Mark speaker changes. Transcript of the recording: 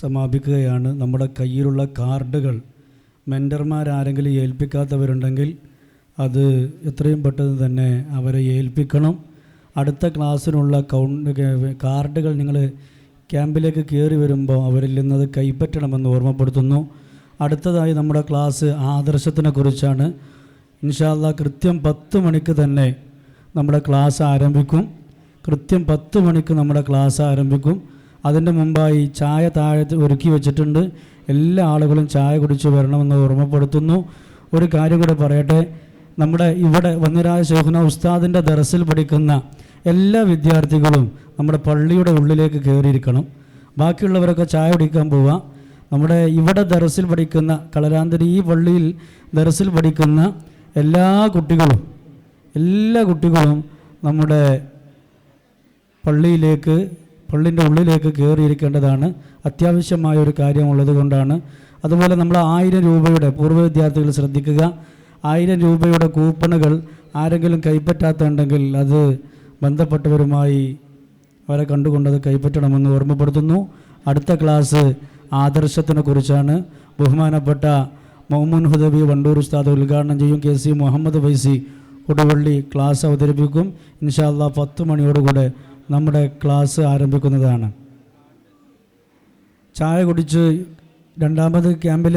Speaker 1: സമാപിക്കുകയാണ്. നമ്മുടെ കയ്യിലുള്ള കാർഡുകൾ മെന്റർമാരാരെങ്കിലും ഏൽപ്പിക്കാത്തവരുണ്ടെങ്കിൽ അത് എത്രയും പെട്ടെന്ന് തന്നെ അവരെ ഏൽപ്പിക്കണം. അടുത്ത ക്ലാസ്സിനുള്ള കൗണ്ട് കാർഡുകൾ നിങ്ങൾ ക്യാമ്പിലേക്ക് കയറി വരുമ്പോൾ അവരിൽ നിന്നത് കൈപ്പറ്റണമെന്ന് ഓർമ്മപ്പെടുത്തുന്നു. അടുത്തതായി നമ്മുടെ ക്ലാസ് ആദർശത്തിനെ കുറിച്ചാണ്. ഇൻഷാല്ല കൃത്യം പത്ത് മണിക്ക് തന്നെ നമ്മുടെ ക്ലാസ് ആരംഭിക്കും. കൃത്യം പത്ത് മണിക്ക് നമ്മുടെ ക്ലാസ് ആരംഭിക്കും. അതിന്റെ മുമ്പായി ചായ താഴെ ഒരുക്കി വെച്ചിട്ടുണ്ട്. എല്ലാ ആളുകളും ചായ കുടിച്ച് വരണമെന്ന് ഓർമ്മപ്പെടുത്തുന്നു. ഒരു കാര്യം കൂടെ പറയട്ടെ. നമ്മുടെ ഇവിടെ വന്നിരായ ശേഖുന ഉസ്താദിന്റെ ദറസിൽ പഠിക്കുന്ന എല്ലാ വിദ്യാർത്ഥികളും നമ്മുടെ പള്ളിയുടെ ഉള്ളിലേക്ക് കയറിയിരിക്കണം. ബാക്കിയുള്ളവരൊക്കെ ചായ കുടിക്കാൻ പോവാം നമ്മുടെ ഇവിടെ ദറസിൽ പഠിക്കുന്ന കളരാന്തരി ഈ പള്ളിയിൽ ദറസിൽ പഠിക്കുന്ന എല്ലാ കുട്ടികളും എല്ലാ കുട്ടികളും നമ്മുടെ പള്ളിയിലേക്ക് പള്ളിന്റെ ഉള്ളിലേക്ക് കയറിയിരിക്കേണ്ടതാണ്. അത്യാവശ്യമായ ഒരു കാര്യമുള്ളത് കൊണ്ടാണ്. അതുപോലെ നമ്മൾ ആയിരം രൂപയുടെ പൂർവ വിദ്യാർത്ഥികൾ ശ്രദ്ധിക്കുക. ആയിരം രൂപയുടെ കൂപ്പണുകൾ ആരെങ്കിലും കൈപ്പറ്റാത്തുണ്ടെങ്കിൽ അത് ബന്ധപ്പെട്ടവരുമായി അവരെ കണ്ടുകൊണ്ടത് കൈപ്പറ്റണമെന്ന് ഓർമ്മപ്പെടുത്തുന്നു. അടുത്ത ക്ലാസ് ആദർശത്തിനെ കുറിച്ചാണ്. ബഹുമാനപ്പെട്ട മൊഹമ്മൻ ഹുദബി വണ്ടൂർ ഉസ്താദ് ഉദ്ഘാടനം ചെയ്യും. K C Muhammad Faizi Koduvally class അവതരിപ്പിക്കും. ഇൻഷാല്ല പത്ത് മണിയോടുകൂടെ നമ്മുടെ ക്ലാസ് ആരംഭിക്കുന്നതാണ്. ചായ കുടിച്ച് രണ്ടാമത് ക്യാമ്പിൽ